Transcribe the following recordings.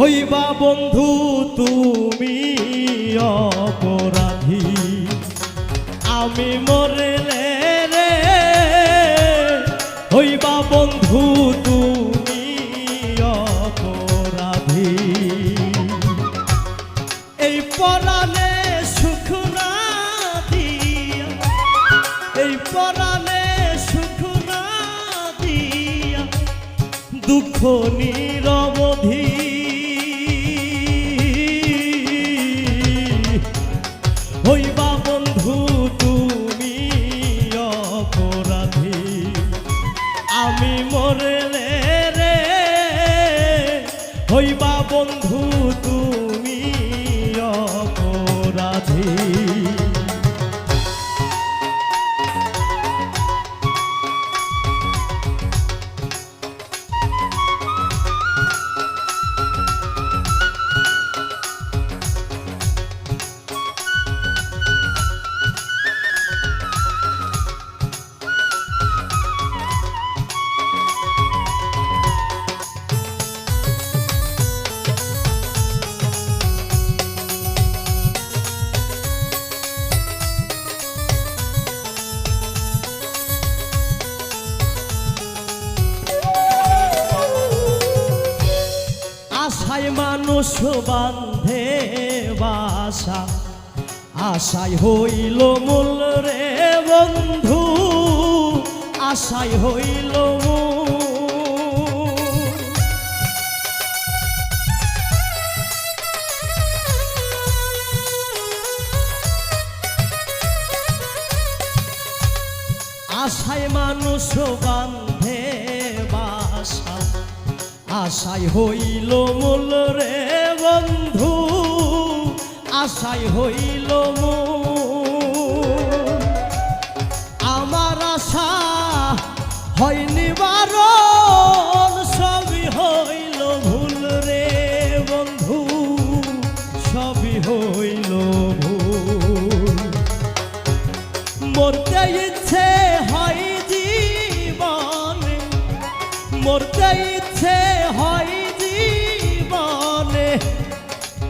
হইবা বন্ধু, তুমি অপরাধী। আমি মরলে রে, হইবা বন্ধু, তুমি অপরাধী। এই পরাণে সুখ না এই পরাণে সুখ না দুঃখ নিরবধি বন্ধু তুমি অপরাধী। মানুষ বান্ধে বাসা আশায় হইল মূল রে বন্ধু আশায় হইল। আশায় মানুষ বান্ধে আশায় হইল মূল রে বন্ধু আশায় হইল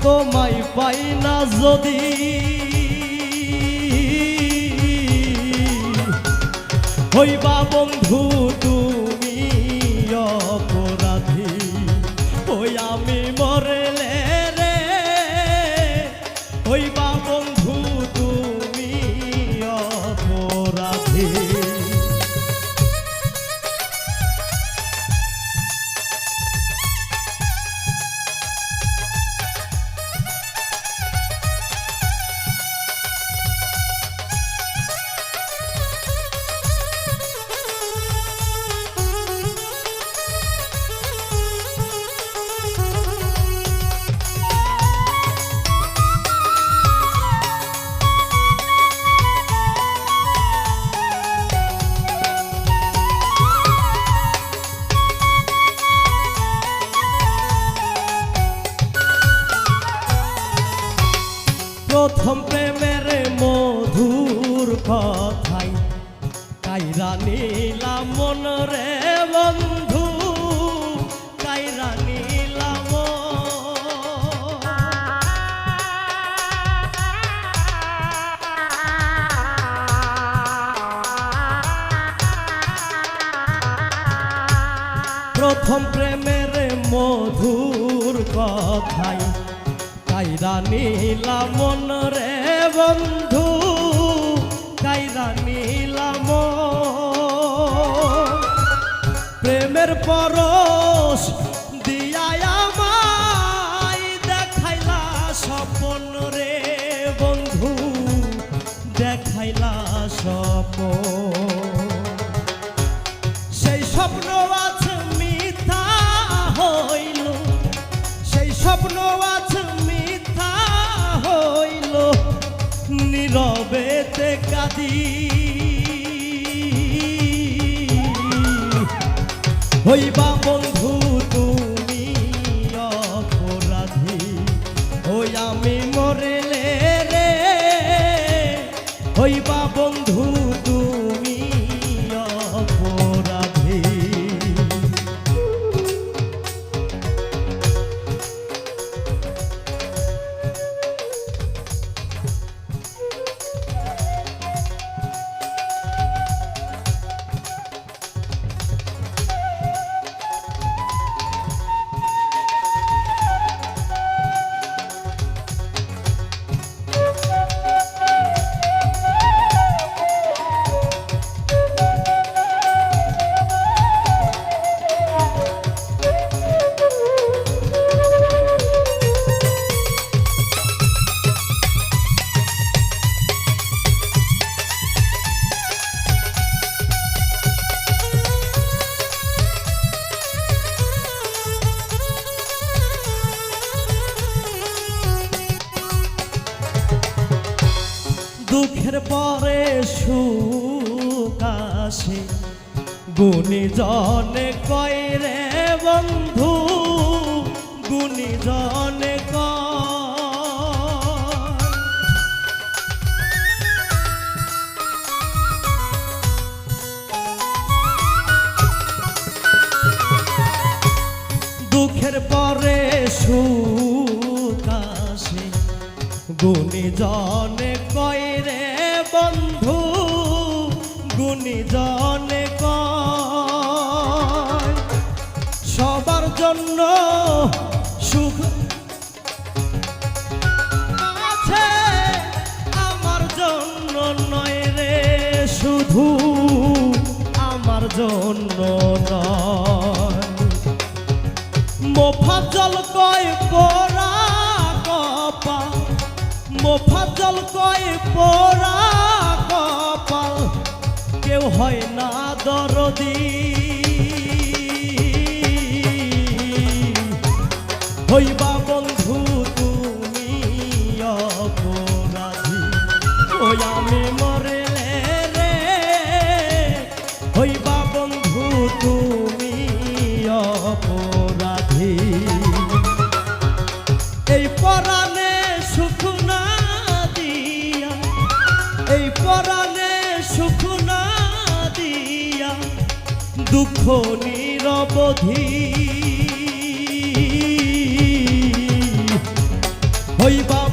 তোমায় পাই না যদি। হইবা বন্ধু তুমি প্রথম প্রেমের মধুর কথাই। কাইরা নিলাম মন রে বন্ধু, কাইরা নিলাম। প্রথম প্রেমের মধুর কথাই। কাইরা নীলা মন রে বন্ধু, কাইরা নীলাম প্রেমের পরশ আমায় দেখাইলা স্বপন রে বন্ধু, দেখাইলা স্বপন। নীরবেতে কাঁদি। হইবা বন্ধু তুমি অপরাধী। হই আমি মরেলে দুঃখের পরে আসে। গুণী জনে কয় রে বন্ধু গুণী জনে কয়। দুঃখের পরে আসে। গুণী জনে কয় রে বন্ধু গুণী জনে কয়, সবার জন্য সুখ আছে, আমার জন্য নয় রে শুধু আমার জন্য নয়। মোফাজল কয় মোফাজল কয় পোরা কপাল কেউ হয় না দরদি। হইবা বন্ধু দুঃখ নিরবধি। হইবা